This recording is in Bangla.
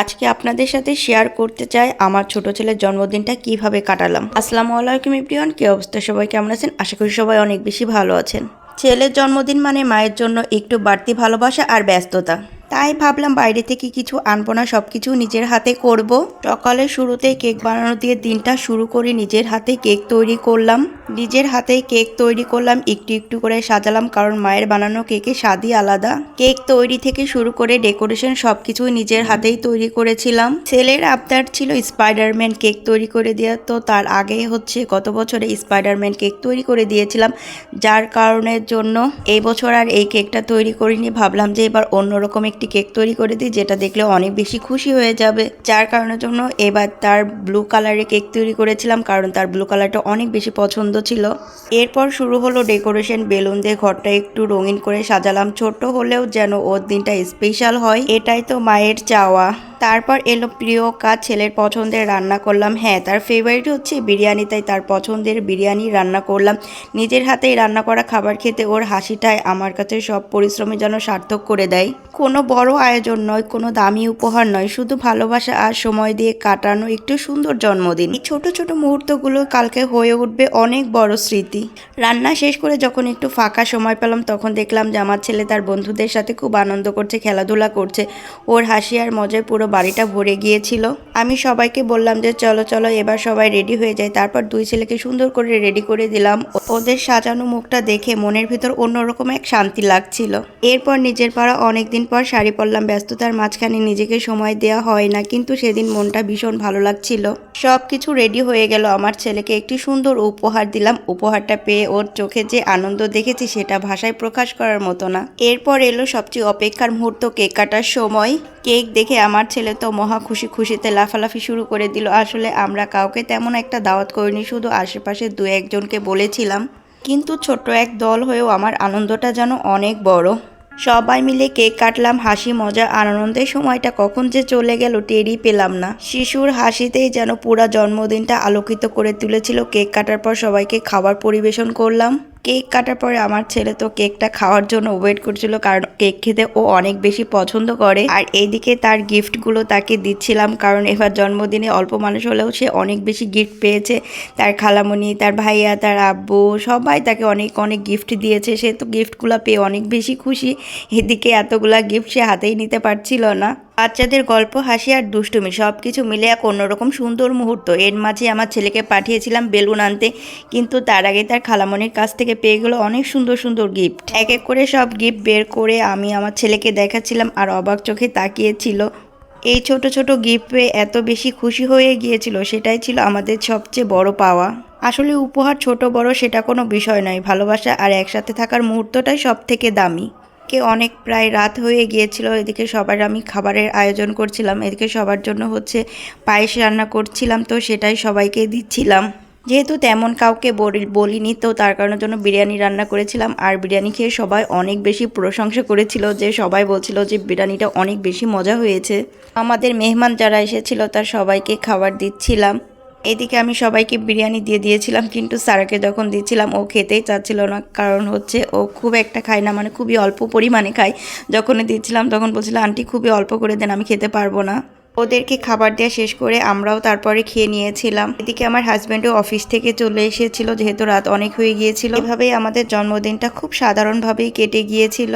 আজকে আপনাদের সাথে শেয়ার করতে চাই আমার ছোট ছেলের জন্মদিনটা কীভাবে কাটালাম। আসসালামু আলাইকুম ইব্রিয়ান কি অবস্থা? সবাই কেমন আছেন? আশা করি সবাই অনেক বেশি ভালো আছেন। ছেলের জন্মদিন মানে মায়ের জন্য একটু বাড়তি ভালোবাসা আর ব্যস্ততা। তাই ভাবলাম বাইরে থেকে কিছু আনব না সব কিছু নিজের হাতে করব। সকালে শুরুতে কেক বানানো দিয়ে দিনটা শুরু করে নিজের হাতে কেক তৈরি করলাম। নিজের হাতে কেক তৈরি করলাম, একটু একটু করে সাজালাম কারণ মায়ের বানানো কেকের স্বাদই আলাদা। কেক তৈরি থেকে শুরু করে ডেকোরেশন সব কিছু নিজের হাতেই তৈরি করেছিলাম। ছেলের আবদার ছিল স্পাইডারম্যান কেক তৈরি করে দেওয়া, তো তার আগে হচ্ছে গত বছরে স্পাইডারম্যান কেক তৈরি করে দিয়েছিলাম। যার কারণের জন্য এই বছর আর এই কেকটা তৈরি করিনি, ভাবলাম যে এবার অন্যরকম একটি কেক তৈরি করে দিই, যেটা দেখলে অনেক বেশি খুশি হয়ে যাবে। যার কারণের জন্য এবার তার ব্লু কালারের কেক তৈরি করেছিলাম, কারণ তার ব্লু কালারটা অনেক বেশি পছন্দ ছিল। এরপর শুরু হলো ডেকোরেশন বেলুন দিয়ে ঘরটা একটু রঙিন করে সাজালাম। ছোট হলেও যেন ওর দিনটা স্পেশাল হয়, এটাই তো মায়ের চাওয়া। তারপর এলো প্রিয় কাজ ছেলের পছন্দের রান্না করলাম। হ্যাঁ তার ফেভারিট হচ্ছে বিরিয়ানি, তাই তার পছন্দের বিরিয়ানি রান্না করলাম। নিজের হাতেই রান্না করা খাবার খেতে ওর হাসিটাই আমার কাছে সব পরিশ্রমে যেন সার্থক করে দেয়। কোনো বড় আয়োজন নয়, কোনো দামি উপহার নয়, শুধু ভালোবাসা আর সময় দিয়ে কাটানো একটু সুন্দর জন্মদিন। এই ছোট ছোট মুহূর্তগুলো কালকে হয়ে উঠবে অনেক বড় স্মৃতি। রান্না শেষ করে যখন একটু ফাঁকা সময় পেলাম, তখন দেখলাম যে আমার ছেলে তার বন্ধুদের সাথে খুব আনন্দ করছে, খেলাধুলা করছে। ওর হাসি আর মজায় পুরো বাড়িটা ভরে গিয়েছিল। আমি সবাইকে বললাম যে, চলো চলো, এবার সবাই রেডি হয়ে যায়। তারপর দুই ছেলেকে সুন্দর করে রেডি করে দিলাম। ওদের সাজানো মুখটা দেখে মনের ভিতর অন্যরকম এক শান্তি লাগছিল। এরপর নিজের পাড়া অনেকদিন পর শাড়ি পরলাম। ব্যস্ততার মাঝখানে নিজেকে সময় দেওয়া হয় না, কিন্তু সেদিন মনটা ভীষণ ভালো লাগছিল। সব কিছু রেডি হয়ে গেল। আমার ছেলেকে একটি সুন্দর উপহার দিলাম। উপহারটা পেয়ে ওর চোখে যে আনন্দ দেখেছি, সেটা ভাষায় প্রকাশ করার মতো না। এরপর এলো সবচেয়ে অপেক্ষার মুহূর্ত কেক কাটার সময়। কেক দেখে আমার ছেলে তো মহা খুশি খুশিতে লাফালাফি শুরু করে দিল। আসলে আমরা কাউকে তেমন একটা দাওয়াত করিনি, শুধু আশেপাশে দু একজনকে বলেছিলাম। কিন্তু ছোট্ট এক দল হয়েও আমার আনন্দটা যেন অনেক বড়। সবাই মিলে কেক কাটলাম, হাসি, মজা আনন্দের সময়টা কখন যে চলে গেল, টেরই পেলাম না। শিশুর হাসিতেই যেন পুরা জন্মদিনটা আলোকিত করে তুলেছিল। কেক কাটার পর সবাইকে খাবার পরিবেশন করলাম। কেক কাটার পরে আমার ছেলে তো কেকটা খাওয়ার জন্য ওয়েট করছিল কারণ কেক খেতে ও অনেক বেশি পছন্দ করে। আর এইদিকে তার গিফটগুলো তাকে দিচ্ছিলাম কারণ এবার জন্মদিনে অল্প মানুষ হলেও সে অনেক বেশি গিফট পেয়েছে। তার খালামণি, তার ভাইয়া, তার আব্বু সবাই তাকে অনেক অনেক গিফট দিয়েছে। সে তো গিফটগুলো পেয়ে অনেক বেশি খুশি। এদিকে এতগুলা গিফট সে হাতেই নিতে পারছিল না। বাচ্চাদের গল্প, হাসি আর দুষ্টুমি সব কিছু মিলে এক অন্যরকম সুন্দর মুহূর্ত। এর মাঝে আমার ছেলেকে পাঠিয়েছিলাম বেলুন আনতে, কিন্তু তার আগে তার খালামণির কাছ থেকে পেয়ে গেলো অনেক সুন্দর সুন্দর গিফট এক এক করে সব গিফট বের করে আমি আমার ছেলেকে দেখাচ্ছিলাম আর অবাক চোখে তাকিয়েছিল। এই ছোট ছোট গিফট পেয়ে এত বেশি খুশি হয়ে গিয়েছিল, সেটাই ছিল আমাদের সবচেয়ে বড় পাওয়া। আসলে উপহার ছোট বড় সেটা কোনো বিষয় নয়, ভালোবাসা আর একসাথে থাকার মুহূর্তটাই সব থেকে দামি। কে অনেক প্রায় রাত হয়ে গিয়েছিল, এদিকে সবার আমি খাবারের আয়োজন করছিলাম, এদিকে সবার জন্য হচ্ছে পায়েস রান্না করছিলাম, তো সেটাই সবাইকে দিচ্ছিলাম। যেহেতু তেমন কাউকে বলি- বলিনি, তো তার কারণের জন্য বিরিয়ানি রান্না করেছিলাম, আর বিরিয়ানি খেয়ে সবাই অনেক বেশি প্রশংসা করেছিল, যে সবাই বলছিল যে বিরিয়ানিটা অনেক বেশি মজা হয়েছে। আমাদের মেহমান যারা এসেছিল, তার সবাইকে খাবার দিচ্ছিলাম। এদিকে আমি সবাইকে বিরিয়ানি দিয়ে দিয়েছিলাম, কিন্তু স্যারকে যখন দিচ্ছিলাম ও খেতেই চাচ্ছিল না। কারণ হচ্ছে, ও খুব একটা খায় না মানে খুবই অল্প পরিমাণে খায়। যখন দিচ্ছিলাম তখন বলছিল, আন্টি, খুবই অল্প করে দেন, আমি খেতে পারব না। ওদেরকে খাবার দেওয়া শেষ করে আমরাও তারপরে খেয়ে নিয়েছিলাম। এদিকে আমার হাজব্যান্ডও অফিস থেকে চলে এসেছিল, যেহেতু রাত অনেক হয়ে গিয়েছিল। এভাবেই আমাদের জন্মদিনটা খুব সাধারণভাবেই কেটে গিয়েছিল।